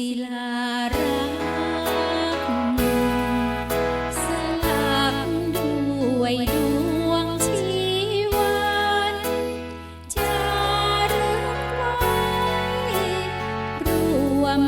ศิลารักสลักด้วยดวงชีวันจะรึกไว้รวม